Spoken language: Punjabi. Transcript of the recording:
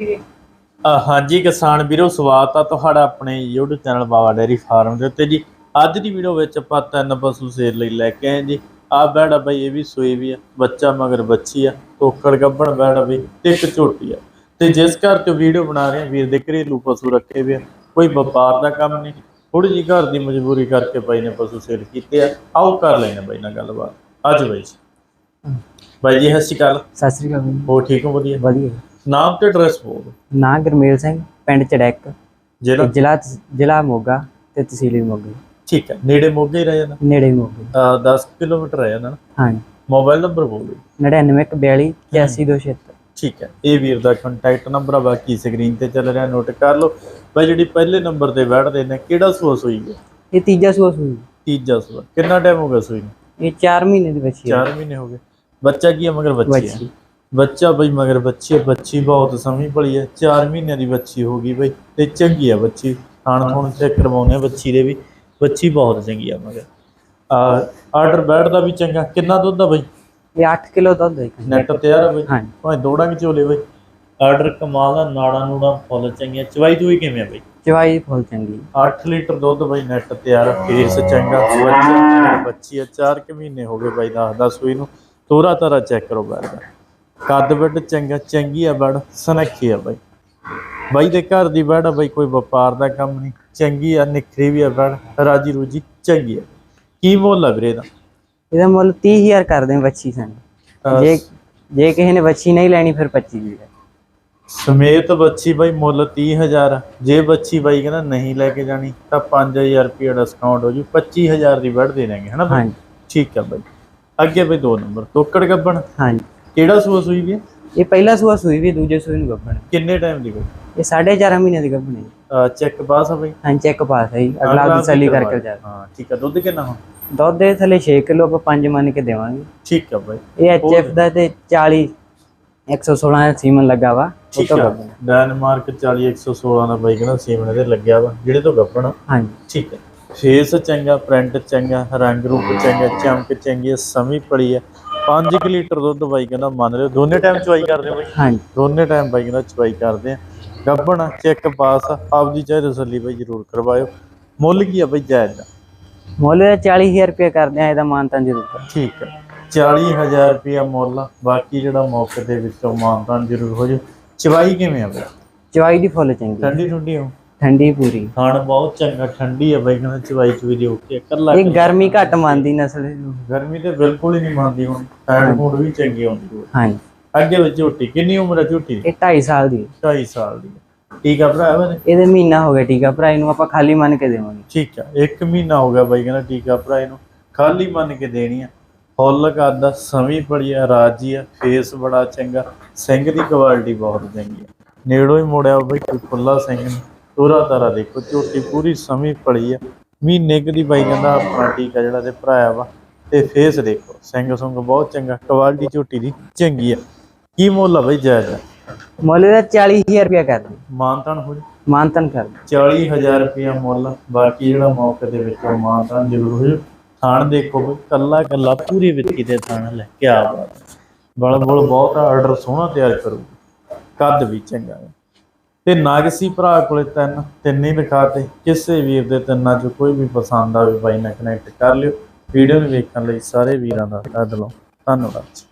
ਅ, ਹਾਂਜੀ ਕਿਸਾਨ ਵੀਰੋ ਸਵਾਗਤ ਆ ਤੁਹਾਡਾ ਆਪਣੇ YouTube channel Baba dairy farm ਦੇ ਉੱਤੇ ਜੀ। ਅੱਜ ਦੀ ਵੀਡੀਓ ਵਿੱਚ ਆਪਾਂ ਤਿੰਨ ਪਸ਼ੂ ਸੇਲ ਲਈ ਲੈ ਕੇ ਆਏ ਜੀ। ਆ ਬੈੜ ਬਈ ਇਹ ਵੀ ਸੂਈ ਵੀ ਆ ਬੱਚਾ ਮਗਰ ਬੱਚੀ ਆ ਟੋਕੜ ਗੱਬਣ ਬੈੜ ਬਈ ਤੇ ਇੱਕ ਝੋਟੀ ਆ। ਤੇ ਜਿਸ ਘਰ ਤੋਂ ਵੀਡੀਓ ਬਣਾ ਰਹੇ ਆ ਵੀਰ ਦੇ ਘਰੇਲੂ ਪਸ਼ੂ ਰੱਖੇ ਵੀ ਆ। ਕੋਈ ਵਪਾਰ ਦਾ ਕੰਮ ਨਹੀਂ ਥੋੜੀ ਜੀ ਘਰ ਦੀ ਮਜਬੂਰੀ ਕਰਕੇ ਬਾਈ ਨੇ ਪਸ਼ੂ ਸੇਲ ਕੀਤੇ ਆ। ਆਓ ਕਰ ਲੈਣਾ ਬਾਈ ਨਾਲ ਗੱਲਬਾਤ। ਅੱਜ ਬਾਈ ਜੀ। ਬਾਈ ਜੀ ਸਤਿ ਸ਼੍ਰੀ ਅਕਾਲ। ਸਤਿ ਸ੍ਰੀ ਅਕਾਲ। ਹੋ ਠੀਕ ਹੋ ਵਧੀਆ? ਵਧੀਆ। ਨਾਮ ਤੇ ਐਡਰੈਸ ਬੋਲ ਨਾਂ ਗੁਰਮੇਲ ਸਿੰਘ ਪਿੰਡ ਚੜੈਕ ਜ਼ਿਲ੍ਹਾ? ਜ਼ਿਲ੍ਹਾ ਮੋਗਾ ਤੇ ਤਹਿਸੀਲ ਮੋਗਾ। ਠੀਕ ਹੈ ਨੇੜੇ ਮੋਗੇ ਹੀ ਰਹਿ ਜਾਂਦਾ ਨੇੜੇ ਮੋਗੇ। ਅਹ 10 ਕਿਲੋਮੀਟਰ ਰਹਿ ਜਾਂਦਾ ਨਾ ਹਾਂਜੀ। ਮੋਬਾਈਲ ਨੰਬਰ ਬੋਲੋ 9942 8276 ਠੀਕ ਹੈ ਇਹ ਵੀਰ ਦਾ ਕੰਟੈਕਟ ਨੰਬਰ ਆ ਬਾਕੀ ਸਕਰੀਨ ਤੇ ਚੱਲ ਰਿਹਾ ਨੋਟ ਕਰ ਲਓ। ਬਾਈ ਜਿਹੜੀ ਪਹਿਲੇ ਨੰਬਰ ਤੇ ਬੈਠਦੇ ਨੇ ਕਿਹੜਾ ਸੂਸ ਹੋਈ ਹੈ? ਇਹ ਤੀਜਾ ਸੂਆ ਸੂਈ ਤੀਜਾ ਸੂਆ। ਕਿੰਨਾ ਟਾਈਮ ਹੋ ਗਿਆ ਸੂਈ ਨੂੰ? ਇਹ 4 ਮਹੀਨੇ ਦੀ ਬੱਚੀ ਹੈ 4 ਮਹੀਨੇ ਹੋ ਗਏ। ਬੱਚਾ ਕੀ ਹੈ ਮਗਰ ਬੱਚੀ ਹੈ? ਬੱਚੀ। ਬੱਚਾ ਬਈ ਮਗਰ ਬੱਚੀ ਹੈ ਬੱਚੀ ਬਹੁਤ ਸਮੀ ਪਲੀ ਹੈ 4 ਮਹੀਨਿਆਂ ਦੀ ਬੱਚੀ ਹੋ ਗਈ ਬਈ ਤੇ ਚੰਗੀ ਹੈ ਬੱਚੀ। ਖਾਣ ਖੋਣ ਚੈੱਕ ਕਰਵਾਉਣੇ ਆ ਬੱਚੀ ਦੇ ਵੀ। ਬੱਚੀ ਬਹੁਤ ਚੰਗੀ ਆ ਮਗਰ। ਆ ਆਰਡਰ ਬੈਠਦਾ ਵੀ ਚੰਗਾ। ਕਿੰਨਾ ਦੁੱਧ ਆ ਬਈ? ਇਹ 8 ਕਿਲੋ ਦੁੱਧ ਹੈ ਨੈਟ ਤਿਆਰ ਆ ਬਈ। ਹਾਂਜੀ ਭਾਵੇਂ ਦੋੜਾਂ ਵਿੱਚ ਹੋਲੇ ਬਈ। ਆਰਡਰ ਕਮਾਲ ਦਾ ਨਾੜਾ ਨੂੜਾ ਫੁੱਲ ਚੰਗੀਆਂ। ਚਵਾਈ ਤੂੰ ਕਿਵੇਂ ਆ ਬਈ? ਚਵਾਈ ਫੁੱਲ ਚੰਗੀ। 8 ਲੀਟਰ ਦੁੱਧ ਬਈ ਨੈਟ ਤਿਆਰ ਆ, ਫੇਸ ਚੰਗਾ ਬੱਚਾ ਬੱਚੀ ਆ 4 ਕੁ ਮਹੀਨੇ ਹੋ ਗਏ ਬਾਈ ਦੱਸਦਾ ਸੂਈ ਨੂੰ। ਤੋਰਾ ਤਾਰਾ ਚੈੱਕ ਕਰੋ ਬੈਡ ਦਾ ਕੱਦ ਬੱਡ ਚੰਗਾ ਚੰਗੀ ਆ ਬੜ ਸਨੱਖੀ ਆ ਬਾਈ। ਬਾਈ ਦੇ ਘਰ ਦੀ ਬੈਡ ਆ ਬਾਈ ਕੋਈ ਵਪਾਰ ਦਾ ਕੰਮ ਨਹੀਂ। ਚੰਗੀ ਆ ਨਿਖਰੀ ਵੀ ਆ ਬੈਡ ਰਾਜੀ ਰੂਜੀ ਚੰਗੀ ਆ। ਕੀ ਮੁੱਲ ਆ ਵੀਰੇ ਦਾ ਇਹਦਾ ਮੁੱਲ 30000 ਕਰਦੇ ਆ ਬੱਚੀ ਸਾਨੂੰ। ਜੇ ਜੇ ਕਿਸੇ ਨੇ ਬੱਚੀ ਨਹੀਂ ਲੈਣੀ ਫਿਰ 25 ਦੀ ਹੈ। ਸਮੇਤ ਬੱਚੀ ਬਾਈ ਮੁੱਲ 30000 ਆ। ਜੇ ਬੱਚੀ ਬਾਈ ਕਹਿੰਦਾ ਨਹੀਂ ਲੈ ਕੇ ਜਾਣੀ ਤਾਂ 5000 ਰੁਪਏ ਡਿਸਕਾਊਂਟ ਹੋ ਜੂ 25000 ਦੀ ਵੜ ਦੇ ਦਾਂਗੇ ਹਨਾ ਬਾਈ? ਹਾਂਜੀ। ਠੀਕ ਆ ਬਾਈ। ਅੱਗੇ ਬਾਈ ਦੋ ਨੰਬਰ ਤੋਕੜ ਗੱਬਣ। ਹਾਂਜੀ। ਕਿਹੜਾ ਸੂਆ ਸੂਈ ਵੀ ਹੈ? ਇਹ ਪਹਿਲਾ ਸੂਆ ਸੂਈ ਵੀ ਦੂਜੇ ਸੂਈ ਨੂੰ ਗੱਭਣ। ਕਿੰਨੇ ਟਾਈਮ ਦੀ ਬਾਈ ਇਹ 4.5 ਮਹੀਨੇ ਦੀ ਗੱਭਣ ਹੈ ਚੈੱਕ ਪਾਸ ਆ ਬਾਈ? ਹਾਂ ਚੈੱਕ ਪਾਸ ਹੈ ਜੀ, ਅਗਲਾ ਅਗਲਾ ਤਸੱਲੀ ਵੀ ਕਰਕੇ ਕਰਵਾ ਜਾ। ਹਾਂ ਠੀਕ ਆ। ਦੁੱਧ ਕਿੰਨਾ ਹੁਣ? ਦੁੱਧ ਦੇ ਥੱਲੇ 6 ਕਿਲੋ ਆਪਾਂ 5 ਮੰਨ ਕੇ ਦੇਵਾਂਗੇ। ਠੀਕ ਆ ਬਾਈ। ਇਹ ਐਚਐਫ ਦਾ ਤੇ 40 116 ਦਾ ਸੀਮਨ ਲੱਗਾ ਵਾ ਉਹ ਠੀਕ ਤੋਂ ਆ। ਗੱਭਣ। ਡੈਨਮਾਰਕ 40 116 ਦਾ ਬਾਈ ਕਹਿੰਦਾ ਸੀਮਨ ਦੇ ਲੱਗਿਆ ਵਾ ਜਿਹੜੇ ਤੋਂ ਗੱਪਣ ਹਾਂਜੀ। ਠੀਕ ਹੈ ਫੇਸ ਚੰਗਾ ਪ੍ਰਿੰਟ ਚੰਗਾ ਰੰਗ ਰੂਪ ਚੰਗਾ ਚਮਕ ਚੰਗੀ ਸਮੀ ਪੜੀ ਹੈ 5 ਲੀਟਰ ਦੁੱਧ ਬਾਈ ਕਹਿੰਦਾ ਮੰਨ ਲਿਓ। ਦੋਨੇ ਟਾਈਮ ਚਵਾਈ ਕਰਦੇ ਹੋ ਬਾਈ। ਹਾਂਜੀ। ਦੋਨੇ ਟਾਈਮ ਬਾਈ ਕਹਿੰਦਾ ਚਵਾਈ ਕਰਦੇ ਆ। ਗੱਬਣ ਚੈੱਕ ਪਾਸ ਆਪਦੀ ਚਾਹੇ ਤਸੱਲੀ ਬਾਈ ਜ਼ਰੂਰ ਕਰਵਾਇਓ। ਮੁੱਲ ਕੀ ਆ ਬਾਈ ਜਾਇਜ਼ ਦਾ? ਮੁੱਲ ਇਹਦਾ 40000 ਰੁਪਏ ਕਰਦੇ ਆ ਇਹਦਾ ਮਾਨਤਾਂ ਜ਼ਰੂਰ ਠੀਕ ਹੈ 40000 ਰੁਪਇਆ ਮੁੱਲ ਬਾਕੀ ਜਿਹੜਾ ਮੌਕੇ ਦੇ ਵਿੱਚੋਂ ਮਾਨਤਾਨ ਜ਼ਰੂਰ ਹੋ ਜੂ ਚਵਾਈ ਕਿਵੇਂ ਆ ਬਾਈ? ਚਵਾਈ ਦੀ ਫੁੱਲ ਚੰਗੀ ਠੰਡੀ ਠੰਡੀ ਹੋ ਠੰਡੀ ਪੂਰੀ। ਖਾਣ ਬਹੁਤ ਚੰਗਾ ਠੰਡੀ ਆ ਬਾਈ ਕਹਿੰਦਾ ਚਵਾਈ ਚੁਈ ਦੀ ਓਕੇ ਕੱਲਾ ਇਹ ਗਰਮੀ ਘੱਟ ਮੰਨਦੀ ਨਸਲ ਇਹਨੂੰ। ਗਰਮੀ ਤੇ ਬਿਲਕੁਲ ਹੀ ਨਹੀਂ ਮੰਨਦੀ ਹੁਣ ਫੈਟ ਫੂਡ ਵੀ ਚੰਗੀ ਆਉਂਦੀ ਹਾਂਜੀ। ਅੱਗੇ ਵਿੱਚ ਝੋਟੀ ਕਿੰਨੀ ਉਮਰ ਹੈ ਝੋਟੀ ਦੀ? ਇਹ 2.5 ਸਾਲ ਦੀ। 2.5 ਸਾਲ ਦੀ। ਹੈ। ਠੀਕ ਆ ਭਰਾ ਇਹਦੇ ਮਹੀਨਾ ਹੋ ਗਿਆ ਟੀਕਾ ਭਰਾ ਇਹਨੂੰ ਆਪਾਂ ਖਾਲੀ ਮੰਨ ਕੇ ਦੇਵਾਂਗੇ। ਠੀਕ ਆ ਇੱਕ ਮਹੀਨਾ ਹੋ ਗਿਆ ਬਾਈ ਕਹਿੰਦਾ ਟੀਕਾ ਭਰਾ ਇਹਨੂੰ ਖਾਲੀ ਮੰਨ ਕੇ ਦੇਣੀ ਆ। ਫੁੱਲ ਕਰਦਾ ਸਮੀ ਬੜੀ ਆ ਰਾਜੀ ਆ ਫੇਸ ਬੜਾ ਚੰਗਾ। ਸਿੰਘ ਦੀ ਕੁਆਲਿਟੀ ਬਹੁਤ ਚੰਗੀ ਆ। ਨੇੜੋਂ ਹੀ ਮੋੜਿਆ ਬਾਈ ਖੁੱਲਾ ਸਿੰਘ ਨੀ ਤੋਰਾ ਤਾਰਾ ਦੇਖੋ ਝੋਟੀ ਪੂਰੀ ਸਮੀ ਪੜੀ ਆ। ਮਹੀਨੇ ਕੁ ਦੀ ਬਾਈ ਕਹਿੰਦਾ ਆਪਣਾ ਟੀਕਾ ਜਿਹੜਾ ਤੇ ਭਰਾਇਆ ਵਾ। ਤੇ ਫੇਸ ਦੇਖੋ ਸਿੰਘ ਸੁੰਗ ਬਹੁਤ ਚੰਗਾ ਕੁਆਲਿਟੀ ਝੋਟੀ ਦੀ ਚੰਗੀ ਆ। ਕੀ ਮੁੱਲ ਆ ਬਾਈ ਜਾਇਜ਼? ਮੁੱਲ ਇਹਦਾ 40000 ਰੁਪਏ ਕਰਦੇ ਮਾਨਤਾਨ ਹੋ ਜੀ ਮਾਨਤਨ ਕਰਦੇ 40000 ਰੁਪਇਆ ਮੁੱਲ ਬਾਕੀ ਜਿਹੜਾ ਮੌਕੇ ਦੇ ਵਿੱਚ ਮਾਨਤਾਨ ਜ਼ਰੂਰ ਹੋ ਜਾਊ। ਥਾਣ ਦੇਖੋ ਬਈ ਕੱਲਾ ਕੱਲਾ ਪੂਰੀ ਵਿੱਕੀ ਦੇ ਥਾਣ ਲੈ ਕੇ ਆ ਬਾਤ। ਬਲ ਬਲ ਬਹੁਤ ਆਰਡਰ ਸੋਹਣਾ ਤਿਆਰ ਕਰੂ ਕੱਦ ਵੀ ਚੰਗਾ ਹੈ ਤੇ ਨਾਗਸੀ ਭਰਾ ਕੋਲੇ ਤਿੰਨ ਤਿੰਨ ਹੀ ਲਿਖਾਤੇ ਕਿਸੇ ਵੀਰ ਦੇ ਤਿੰਨਾਂ ਚੋਂ ਕੋਈ ਵੀ ਪਸੰਦ ਆਵੇ ਬਾਈ ਨਾਲ ਕਨੈਕਟ ਕਰ ਲਿਓ। ਵੀਡੀਓ ਨੂੰ ਵੇਖਣ ਲਈ ਸਾਰੇ ਵੀਰਾਂ ਦਾ ਧੰਨਵਾਦ ਧੰਨਵਾਦ